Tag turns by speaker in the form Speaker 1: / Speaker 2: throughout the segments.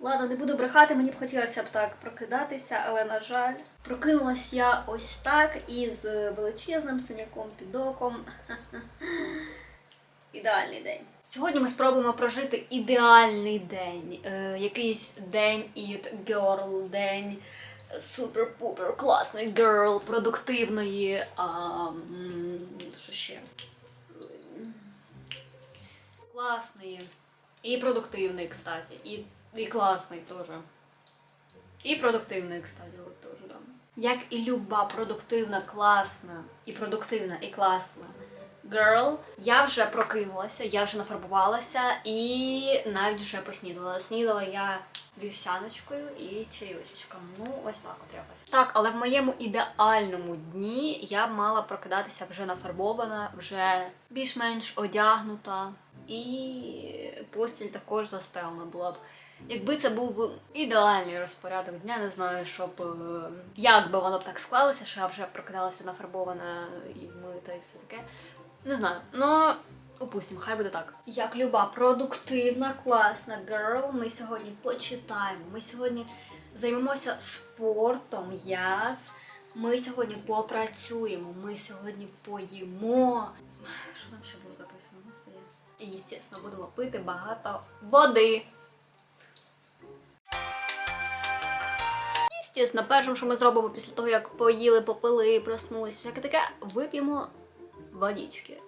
Speaker 1: Ладно, не буду брехати, мені б хотілося б так прокидатися, але на жаль, прокинулась я ось так із величезним синяком під оком. Ідеальний день. Сьогодні ми спробуємо прожити ідеальний день. Е, якийсь день it girl, день супер-пупер класний girl, продуктивної. А, що ще? Класний. І продуктивний, кстати. І, і класний теж. І продуктивний, кстати, от теж там. Як і люба продуктивна, класна, і продуктивна, і класна girl, я вже прокинулася, я вже нафарбувалася і навіть вже поснідала. Снідала я вівсяночкою і чайочечком. Ну, ось так от якось. Так, але в моєму ідеальному дні я б мала прокидатися вже нафарбована, вже більш-менш одягнута, і постіль також застелена була б. Якби це був ідеальний розпорядок дня, не знаю, щоб е, як би воно б так склалося, що я вже прокидалася нафарбована і вмита, і все таке. Не знаю, ну упустимо, хай буде так. Як люба продуктивна, класна girl, ми сьогодні почитаємо. Ми сьогодні займемося спортом, яс. Ми сьогодні попрацюємо, ми сьогодні поїмо. Що там ще було записано, господи? І, звісно, будемо пити багато води. Звісно, першим, що ми зробимо після того, як поїли, попили, проснулися, всяке таке, вип'ємо водички.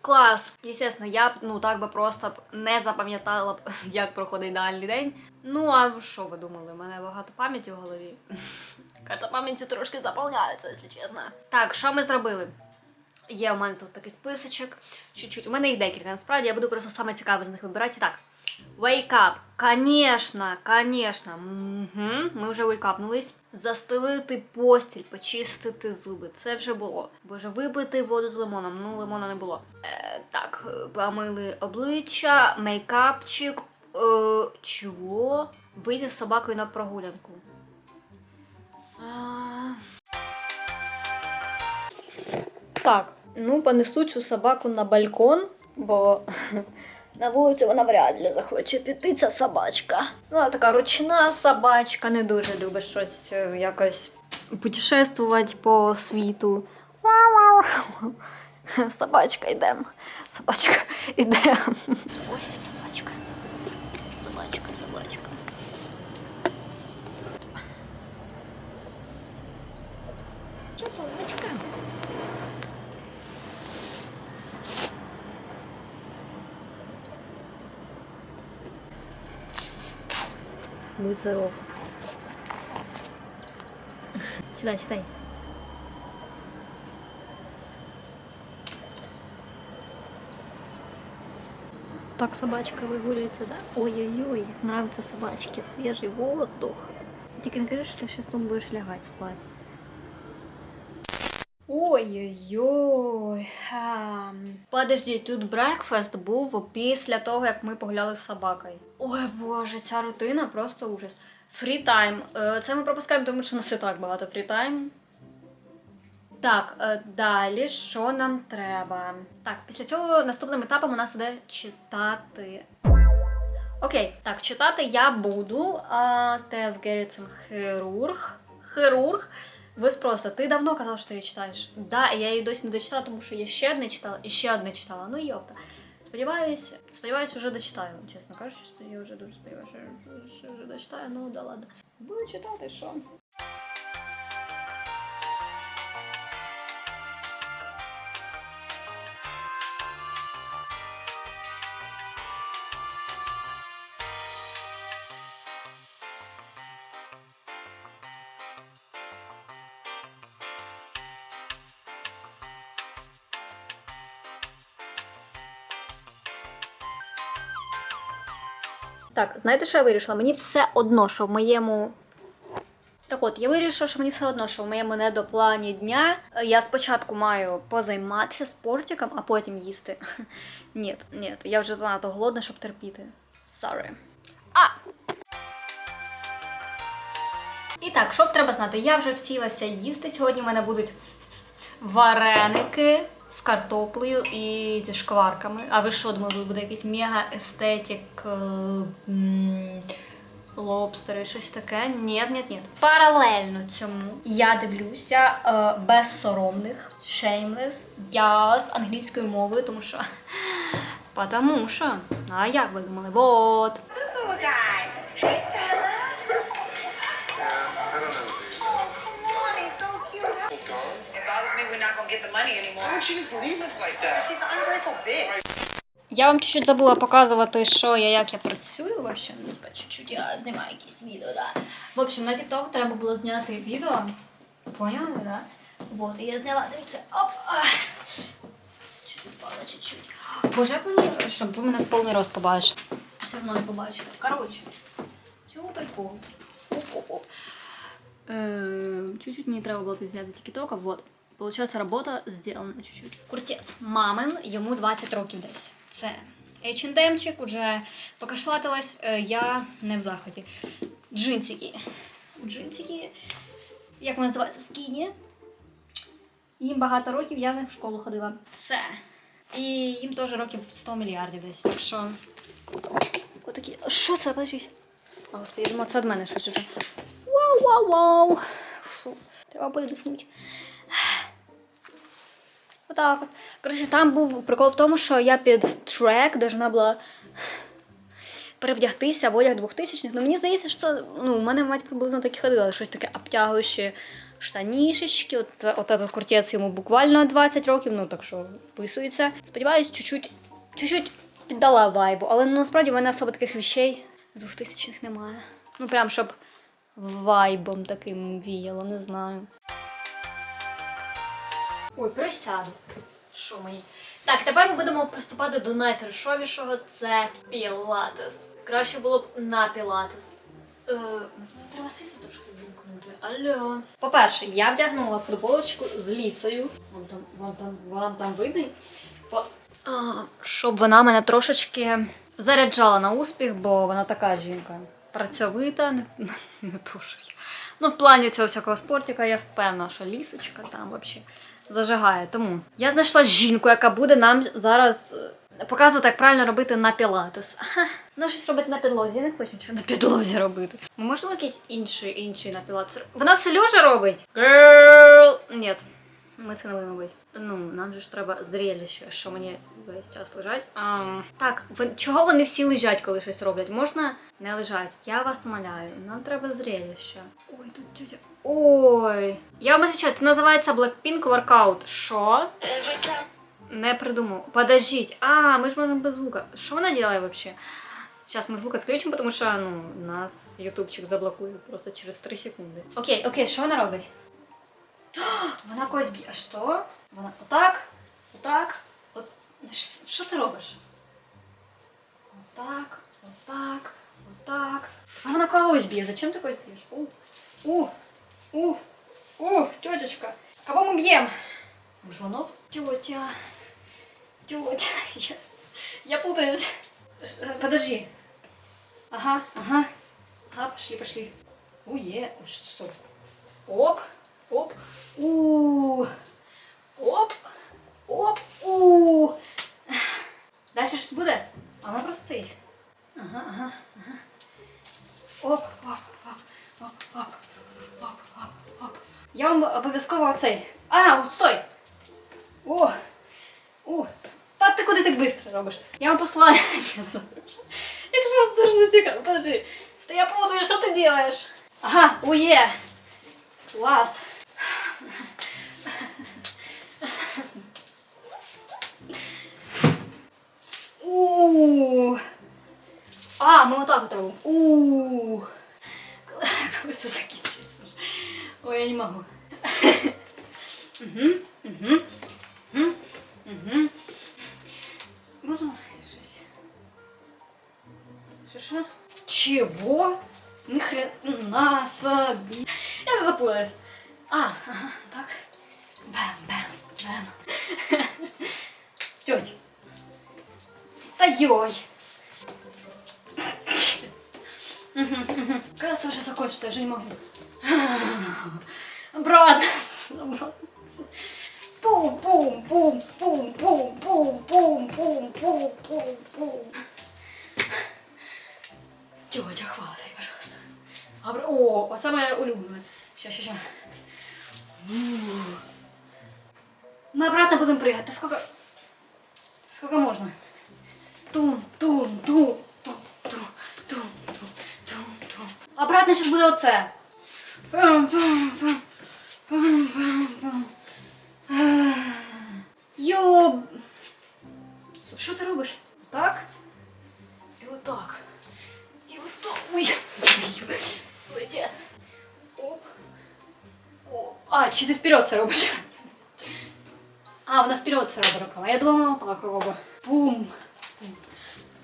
Speaker 1: Клас! Естественно, я б ну так би просто б не запам'ятала б, як проходить ідеальний день. Ну, а що ви думали? У мене багато пам'яті в голові. Карта пам'яті трошки заповняється, якщо чесно. Так, що ми зробили? Є у мене тут такий списочок. Чуть-чуть. У мене їх декілька. Насправді я буду просто саме цікаве з них вибирати. Так. Wake up. Конечно, конечно. Угу. Ми вже вейкапнулись. Застелити постіль, почистити зуби. Це вже було. Боже, випити воду з лимоном. Ну, лимона не було. Е, так, помили обличчя, мейкапчик. Е, чого? Вийти з собакою на прогулянку. А... Так, ну понесу цю собаку на балкон, бо на вулицю вона вряд ли захоче піти ця собачка. Ну, Вона така ручна собачка, не дуже любить щось е, якось путешествувати по світу. Собачка йдем. Собачка йдем. Ой. Собачка, собачка. Що собачка? Будь здоров. Сідай, сідай. Так собачка вигулюється, да? Ой-ой-ой, як нравится собачке, свежий воздух. Тільки не кажи, що ти зараз там будеш лягати спати. Ой-ой-ой. Ем, Подожди, тут брекфаст був після того, як ми погуляли з собакою. Ой боже, ця рутина просто ужас. Фрітайм. Е, Це ми пропускаємо, тому що у нас і так багато фрітайм. Так, е, далі що нам треба? Так, після цього наступним етапом у нас іде читати. Окей, так, читати я буду. Тес Геррітсен хірург. Хірург. Ви спросите, ти давно казав, що ти її читаєш? Да, і я її досі не дочитала, тому що я ще одне читала і ще одне читала. Ну йопта. Сподіваюсь, сподіваюсь, вже дочитаю. Чесно кажучи, я вже дуже сподіваюся, що, що вже дочитаю. Ну да ладно. Буду читати, що? Так, знаєте, що я вирішила? Мені все одно, що в моєму. Так от, я вирішила, що мені все одно, що в моєму недоплані дня е, я спочатку маю позайматися спортиком, а потім їсти. Ні, ні, я вже занадто голодна, щоб терпіти. Sorry. А! І так, що б треба знати? Я вже всілася їсти. Сьогодні в мене будуть вареники з картоплею і зі шкварками. А ви що думали, буде якийсь мега естетик? е, Лобстери, щось таке. Ні, ні, ні. Паралельно цьому я дивлюся е, безсоромних, shameless, я з англійською мовою, тому що. Потому що. А як ви думали? Вот.
Speaker 2: This get the money anymore.
Speaker 3: Why would she just leave us like that?
Speaker 2: She's an ungrateful bitch.
Speaker 1: Я вам чуть-чуть забула показувати, що я, як я працюю. В общем, ну, типа, чуть-чуть я знімаю якісь відео, да. В общем, на TikTok треба було зняти відео. Поняли, да? Вот, і я зняла, дивіться, оп! Чуть впала, чуть-чуть. Боже, як мені, щоб ви мене в повний рост побачили. Все одно не побачите. Коротше, чому прикол? Оп-оп-оп. Э, Чуть-чуть мне треба было зняти тільки-тока, вот. Получается, робота зроблена чуть-чуть. Куртець. Мамин, йому 20 років десь. Це H&M-чик, уже покашлатилась, е, я не в захваті. Джинсики. Джинсики. Як вони називаються? Скіні. Їм багато років, я в школу ходила. Це. І їм теж років 100 мільярдів десь. Так що. Отакі. Що це? Подождіть. О, Господи, я думала, це від мене щось уже. Вау, вау, вау. Фу, треба передихнути. Отак от. Коротше, там був прикол в тому, що я під трек должна була перевдягтися в одяг 2000-х. Ну мені здається, що це, ну, у мене мать приблизно так і ходила, щось таке обтягуюче штанішечки. От, от этот куртець йому буквально 20 років, ну так що вписується. Сподіваюсь, чуть-чуть, чуть-чуть піддала вайбу, але ну, насправді в мене особо таких вещей з 2000-х немає. Ну прям щоб вайбом таким віяло, не знаю. Ой, присяду. Що мені? Так, тепер ми будемо приступати до найкрашовішого це пілатес. Краще було б на пілатес. Е, треба світло трошки вимкнути. Алло. По-перше, я вдягнула футболочку з лісою. Вам там, вам там, вам там видно? По- А, щоб вона мене трошечки заряджала на успіх, бо вона така жінка. Працьовита, не, не то, що я. Ну, в плані цього всякого спортика я впевнена, що лісочка там взагалі зажигає. Тому я знайшла жінку, яка буде нам зараз е, показувати, як правильно робити на пілатес. Вона щось робить на підлозі. Я не хочу нічого на підлозі робити. Ми можемо якийсь інший інший на пілатес? Вона все лежа робить? Girl! Ні. Ми це не будемо робити. Ну, нам же ж треба зрелище, що мені весь час лежать. А, так, ви, чого вони всі лежать, коли щось роблять? Можна не лежать. Я вас умоляю, нам треба зрелище. Ой, тут тетя. Ой. Я вам отвечаю, це називається Blackpink Workout. Що? Не придумав. Подождіть. А, ми ж можемо без звука. Що вона робить вообще? Сейчас мы звук отключим, потому що ну, нас ютубчик заблокує просто через 3 секунди. Окей, окей, що вона робить? Вона когось б'є. Що? Вона отак, отак, от. Ш- Що ти робиш? Отак, отак, отак. Тепер вона когось б'є. Зачем ти когось б'єш? У, у, у, у, тетечка. Кого ми б'ємо? Мужланов? Тетя. Тетя. Я, я путаюсь. Ш- э, Подожди. Ага, ага. Ага, пошли, пошли. Уе, что? Оп, оп, у, оп, оп, у. Дальше щось буде? А вона просто стоїть. Ага, ага, ага. Оп, оп, оп, оп, оп, оп, оп, оп. Я вам обов'язково оцей. А, от стой! О! О! Та ти куди так швидко робиш? Я вам послання зараз. Я ж вас дуже цікаво. Подожди. Та я путаю, що ти робиш? Ага, ує! Клас! А, ми отак от робимо. У. Коли, коли хочется, я уже не могу. А, брат, обратно. Пум, пум, пум, пум, пум, пум, пум, пум, пум, пум, пум. Тетя, хватай, пожалуйста. А, Обра... О, вот самое улюбленное. Сейчас, сейчас, сейчас. Мы обратно будем прыгать. Да сколько... Сколько можно? Тун, тун, тун. Обратно сейчас буде оце. Пам, пам, пам. Пам, пам, пам. Ах. Йо. Стоп, Що ти робиш? Так? І отак. І отак. Ой. Слухайте. Оп. Оп. А, чи ти вперед це робиш? А, вона вперед це робить рукава. Я думала, вона так робить. Пум. Пум.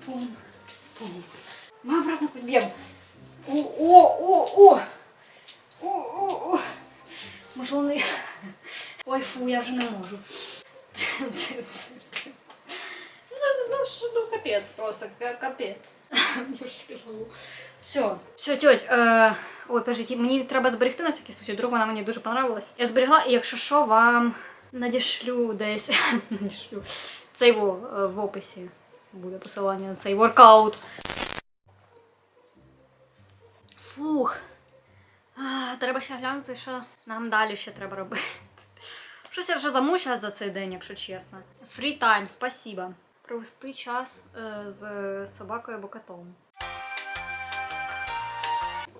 Speaker 1: Пум. Пум. Ми обратно підб'ємо. О, о, о, о. О, о, о. Можливо, не... Ой, фу, я вже не можу. Ну, що, ну, капець просто, капець. Все, все, тьоть, е, ой, подождіть, мені треба зберегти на всякий случай, вдруг вона мені дуже понравилась. Я зберегла, і якщо що, вам надішлю десь, надішлю, цей во, е, в описі буде посилання на цей воркаут. Фух. Треба ще глянути, що нам далі ще треба робити. Щось я вже замучилась за цей день, якщо чесно. Free time, спасибо. Провести час е, з собакою або котом.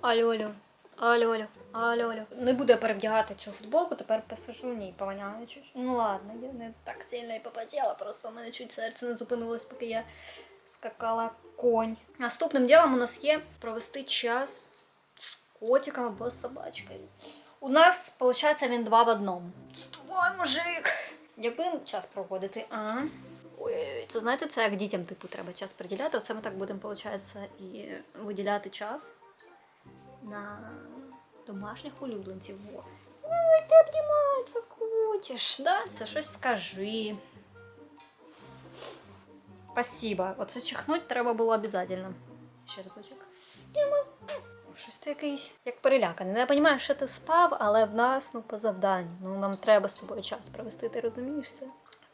Speaker 1: Алло, алло. Алло, алло, алло, алло. Не буду я перевдягати цю футболку, тепер посижу в ній, повоняю чуть. Ну ладно, я не так сильно і попотіла, просто в мене чуть серце не зупинилось, поки я скакала конь. Наступним ділом у нас є провести час котиком або з собачкою. У нас, виходить, він два в одному. Давай, мужик! Якби час проводити, а? Ой, це знаєте, це як дітям типу треба час приділяти. Оце ми так будемо, виходить, і виділяти час на домашніх улюбленців. Во. Ой, ти обніматися хочеш, да? Це щось скажи. Спасибо. Оце чихнуть треба було обов'язково. Ще разочок. Діма. Щось ти якийсь як переляканий. Ну, я розумію, що ти спав, але в нас ну по завданню. Ну нам треба з тобою час провести, ти розумієш це?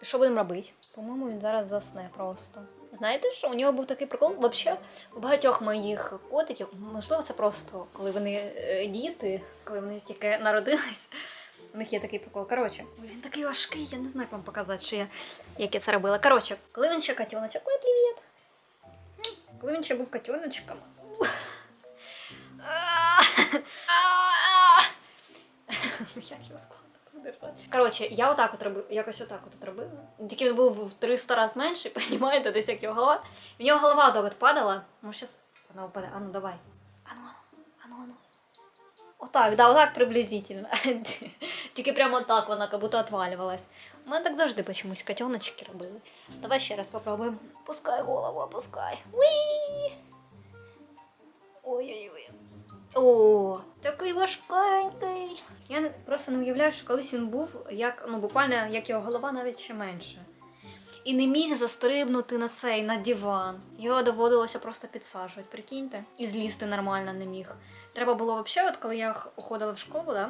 Speaker 1: Що будемо робити? По-моєму, він зараз засне просто. Знаєте, що у нього був такий прикол? Взагалі, у багатьох моїх котиків, можливо, це просто коли вони е, діти, коли вони тільки народились. У них є такий прикол. Коротше, він такий важкий, я не знаю, як вам показати, що я, як я це робила. Коротше, коли він ще котеночок, ой, привіт! Коли він ще був котеночком. Як його складно подержати? Коротше, я отак от робила, якось отак от робила. Тільки він був в 300 разів менший, понімаєте, десь як його голова. В нього голова отак от падала. Ну, щас вона впаде. Ану, давай. Ану, ану, ану, ану. Отак, да, отак приблизительно. Тільки прямо так вона як будто отвалювалась. У так завжди чомусь котеночки робили. Давай ще раз попробуємо. Пускай голову, опускай. Ой-ой-ой. О, такий важкенький. Я просто не уявляю, що колись він був як ну буквально як його голова, навіть ще менше. І не міг застрибнути на цей на диван. Його доводилося просто підсаджувати, прикиньте, і злізти нормально не міг. Треба було взагалі, от коли я ходила в школу, да,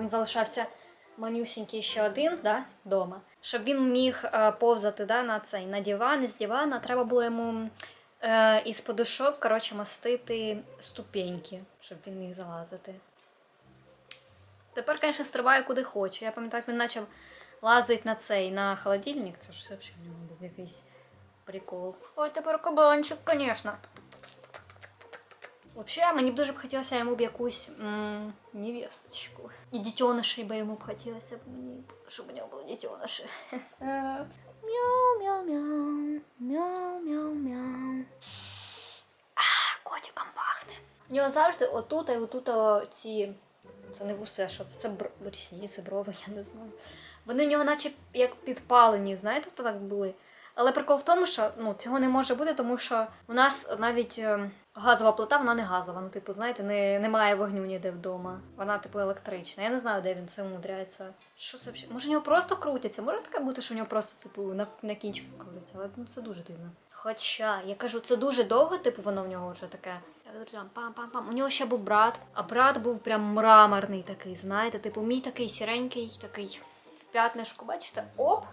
Speaker 1: він залишався манюсінький ще один да, вдома. Щоб він міг е, повзати да, на цей на диван, і з дивана треба було йому е, із подушок коротше, мастити ступеньки, щоб він міг залазити. Тепер, звісно, стрибає куди хоче. Я пам'ятаю, він почав лазити на цей, на холодильник. Це ж взагалі в нього був якийсь прикол. Ой, тепер кабанчик, звісно. Взагалі, мені б дуже б хотілося йому б якусь м, невесточку. І дітьонишей би йому б хотілося б мені, щоб у нього були дітьониші. Мяу-мяу-мяу, мяу-мяу-мяу. А, котиком пахне. У нього завжди отут і отут ці. Це не вуси, а що це? Це бр... брови, я не знаю. Вони в нього наче як підпалені, знаєте, хто так були. Але прикол в тому, що ну, цього не може бути, тому що у нас навіть е, газова плита, вона не газова. Ну, типу, знаєте, не, немає вогню ніде вдома. Вона, типу, електрична. Я не знаю, де він це умудряється. Що це взагалі? Може, у нього просто крутиться? Може таке бути, що у нього просто, типу, на, на кінчику крутиться, але ну, це дуже дивно. Хоча, я кажу, це дуже довго, типу, воно в нього вже таке. Пам-пам-пам. У нього ще був брат, а брат був прям мраморний такий, знаєте, типу, мій такий сіренький, такий в п'ятнишку, бачите? Оп!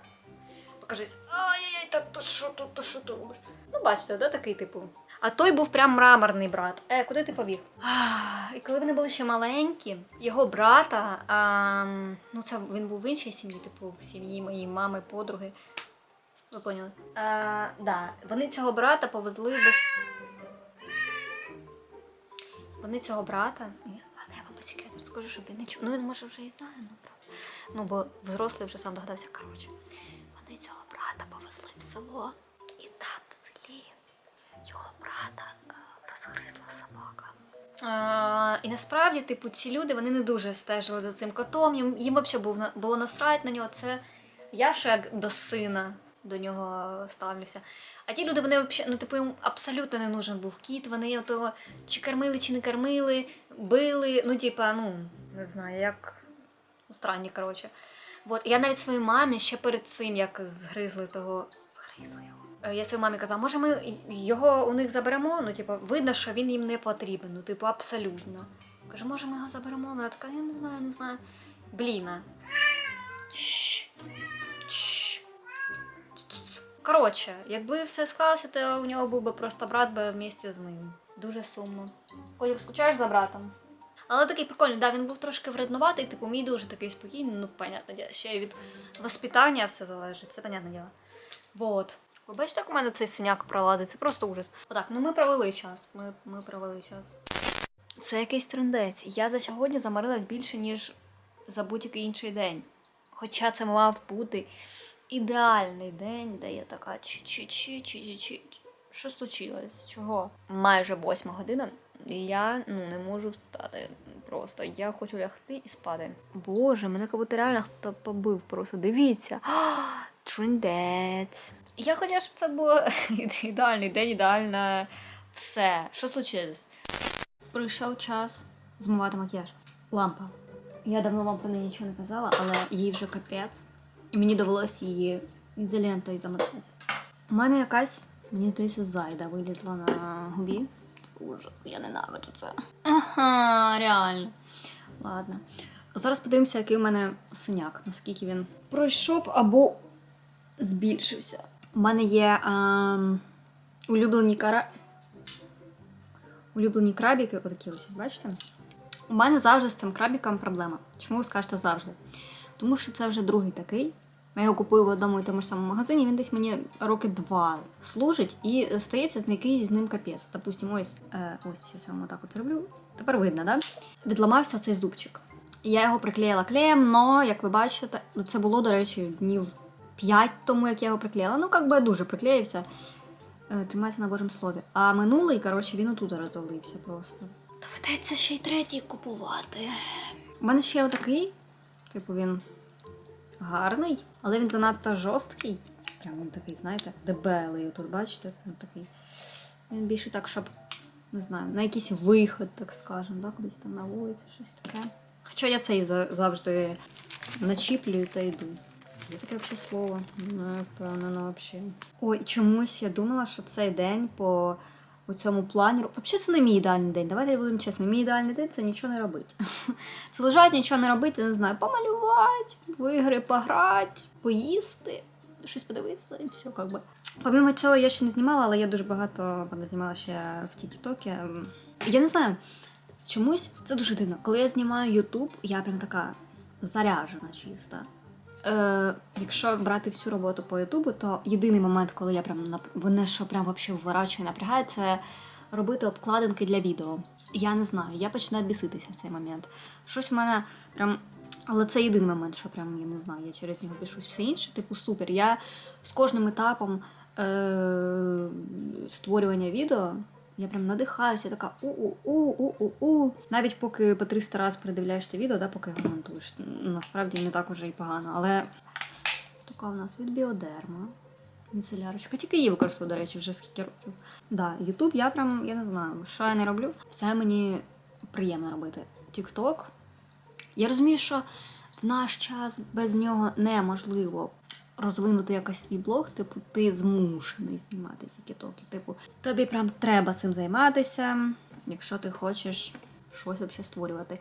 Speaker 1: кажись, ай-яй-яй, та то що тут, то що ти робиш? Ну, бачите, да, такий типу. А той був прям мраморний брат. Е, куди ти побіг? І коли вони були ще маленькі, його брата, а, ну це він був в іншій сім'ї, типу в сім'ї моєї мами, подруги. Ви поняли? А, да, вони цього брата повезли до. Вони цього брата. Ладно, я вам по секрету розкажу, щоб він не чув. Ну він може вже і знає, ну правда. Ну, бо взрослий вже сам догадався. Коротше, вони цього брата повезли в село, брата е, розгризла собака. А, і насправді, типу, ці люди вони не дуже стежили за цим котом. Їм, їм взагалі був було насрать на нього. Це я ще як до сина до нього ставлюся. А ті люди, вони взагалі, ну, типу, їм абсолютно не нужен був кіт. Вони його чи кормили, чи не кормили, били. Ну, типа, ну, не знаю, як ну, странні, коротше. От, я навіть своїй мамі ще перед цим, як згризли того. Згризли його. Е, Я своїй мамі казала, може ми його у них заберемо? Ну, типу, видно, що він їм не потрібен. Ну, типу, абсолютно. Кажу, може ми його заберемо? Вона така, я не знаю, не знаю. Бліна. Коротше, якби все склалося, то у нього був би просто брат би вместе з ним. Дуже сумно. Колік, скучаєш за братом? Але такий прикольний, да, він був трошки вреднуватий, типу, мій дуже такий спокійний, ну, понятне діло, ще й від воспитання все залежить, це понятне діло. Вот. Ви бачите, як у мене цей синяк пролазить? Це просто ужас. Отак, ну ми провели час. Ми, ми провели час. Це якийсь трендець. Я за сьогодні замарилась більше, ніж за будь-який інший день. Хоча це мав бути ідеальний день, де я така чи-чи-чи-чи-чи-чи. Що случилось? Чого? Майже восьма година, і я ну, не можу встати. Просто я хочу лягти і спати. Боже, мене як будто реально хто побив просто. Дивіться. Трендець. Я хотіла, щоб це було ідеальний день, ідеальне все. Що случилось? Прийшов час змивати макіяж. Лампа. Я давно вам про неї нічого не казала, але їй вже капець. І мені довелося її ізолентою замотати. У мене якась, мені здається, зайда вилізла на губі. Це ужас, я ненавиджу це. Ага, реально. Ладно. Зараз подивимося, який у мене синяк, наскільки він пройшов або збільшився. У мене є ем, улюблені кара... улюблені крабіки, отакі ось, бачите? У мене завжди з цим крабіком проблема. Чому ви скажете завжди? Тому що це вже другий такий. Я його купую в одному і тому ж самому магазині, він десь мені роки два служить і стається з якийсь з ним капець. Допустимо, ось, е, ось зараз я вам отак от зроблю. Тепер видно, да? Відламався цей зубчик. Я його приклеїла клеєм, але, як ви бачите, це було, до речі, днів 5 тому, як я його приклеїла. Ну, як би дуже приклеївся. Е, Тримається на Божому слові. А минулий, коротше, він отут розвалився просто. Доведеться ще й третій купувати. У мене ще отакий. Типу він гарний, але він занадто жорсткий. Прям він такий, знаєте, дебелий. Тут бачите, він такий. Він більше так, щоб, не знаю, на якийсь виход, так скажемо, да? кудись там на вулицю, щось таке. Хоча я цей завжди начіплюю та йду. Таке взагалі слово, не впевнена взагалі. Ой, чомусь я думала, що цей день по у цьому плані. Взагалі, це не мій ідеальний день. Давайте будемо чесно. Мій ідеальний день це нічого не робити. Це лежать, нічого не робити, не знаю, помалювати, в ігри пограти, поїсти, щось подивитися і все, як би. Помимо цього, я ще не знімала, але я дуже багато знімала ще в Тіктокі. Я не знаю, чомусь це дуже дивно. Коли я знімаю Ютуб, я прям така заряжена чиста. Е, якщо брати всю роботу по Ютубу, то єдиний момент, коли я прям мене що прям вообще вворачує, напрягає, це робити обкладинки для відео. Я не знаю, я починаю біситися в цей момент. Щось в мене прям. Але це єдиний момент, що прям я не знаю, я через нього пішусь. Все інше, типу, супер. Я з кожним етапом е- створювання відео я прям надихаюся, така у-у-у-у-у-у. Навіть поки по 300 раз передивляєшся відео, да, поки його монтуєш. Насправді не так уже і погано. Але така у нас від біодерма. Міцелярочка. Тільки її використовую, до речі, вже скільки років. Да, Ютуб я прям, я не знаю, що я не роблю. Все мені приємно робити. Тікток. Я розумію, що в наш час без нього неможливо розвинути якось свій блог, типу, ти змушений знімати тільки токи. Типу, тобі прям треба цим займатися, якщо ти хочеш щось взагалі створювати.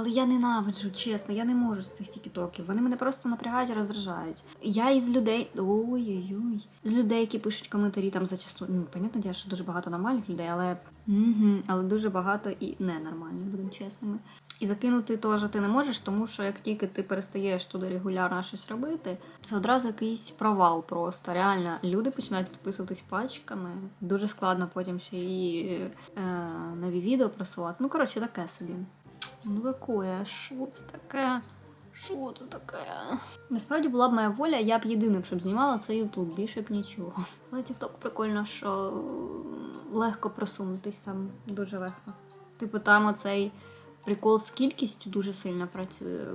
Speaker 1: Але я ненавиджу, чесно, я не можу з цих тіктоків. Вони мене просто напрягають і роздражають. Я із людей. Ой-ой-ой. З людей, які пишуть коментарі там зачасту. Ну, понятно, що дуже багато нормальних людей, але. Угу, але дуже багато і ненормальних, будемо чесними. І закинути теж ти не можеш, тому що як тільки ти перестаєш туди регулярно щось робити, це одразу якийсь провал просто. Реально, люди починають підписуватись пачками. Дуже складно потім ще і е, нові відео просувати. Ну, коротше, таке собі. Ну, такое, що це таке? Що це таке? Насправді була б моя воля, я б єдиним, щоб знімала це Ютуб, більше б нічого. Але TikTok прикольно, що легко просунутись там дуже легко. Типу, там оцей прикол з кількістю дуже сильно працює.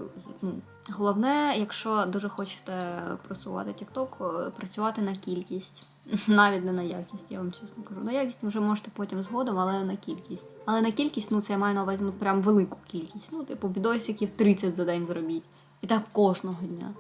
Speaker 1: Ну, головне, якщо дуже хочете просувати TikTok, е, працювати на кількість. Навіть не на якість, я вам чесно кажу. На якість вже можете потім згодом, але на кількість. Але на кількість, ну це я маю на увазі ну прям велику кількість. Ну, типу, відосиків 30 за день зробіть. І так кожного дня.